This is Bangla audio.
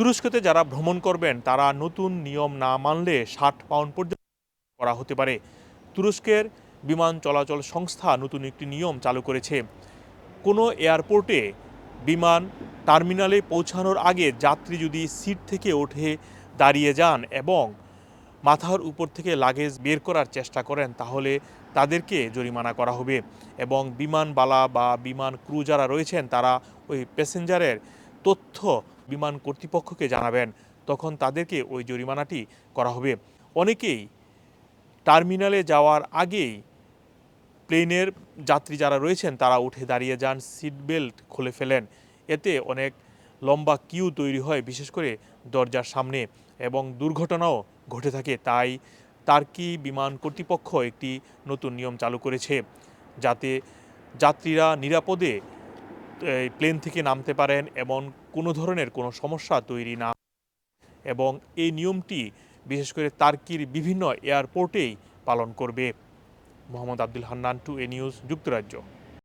তুরস্কতে যারা ভ্রমণ করবেন, তারা নতুন নিয়ম না মানলে ষাট পাউন্ড পর্যন্ত করা হতে পারে। তুরস্কের বিমান চলাচল সংস্থা নতুন একটি নিয়ম চালু করেছে। কোনো এয়ারপোর্টে বিমান টার্মিনালে পৌঁছানোর আগে যাত্রী যদি সিট থেকে ওঠে, দাঁড়িয়ে যান এবং মাথার উপর থেকে লাগেজ বের করার চেষ্টা করেন, তাহলে তাদেরকে জরিমানা করা হবে। এবং বিমানবালা বা বিমান ক্রু যারা রয়েছেন, তারা ওই প্যাসেঞ্জারের তথ্য বিমান কর্তৃপক্ষকে জানাবেন, তখন তাদেরকে ওই জরিমানাটি করা হবে। অনেকেই টার্মিনালে যাওয়ার আগেই প্লেনের যাত্রী যারা রয়েছেন, তারা উঠে দাঁড়িয়ে যান সিট বেল্ট খুলে ফেলেন। এতে অনেক লম্বা কিউ তৈরি হয়, বিশেষ করে দরজার সামনে, এবং দুর্ঘটনাও ঘটে থাকে। তাই তার্কি বিমান কর্তৃপক্ষ একটি নতুন নিয়ম চালু করেছে, যাতে যাত্রীরা নিরাপদে প্লেন থেকে নামতে পারেন এবং কোনো ধরনের কোনো সমস্যা তৈরি না। এবং এই নিয়মটি বিশেষ করে তার্কির বিভিন্ন এয়ারপোর্টেই পালন করবে। Mohammad Abdul Hannan to a news যুক্তরাজ্য।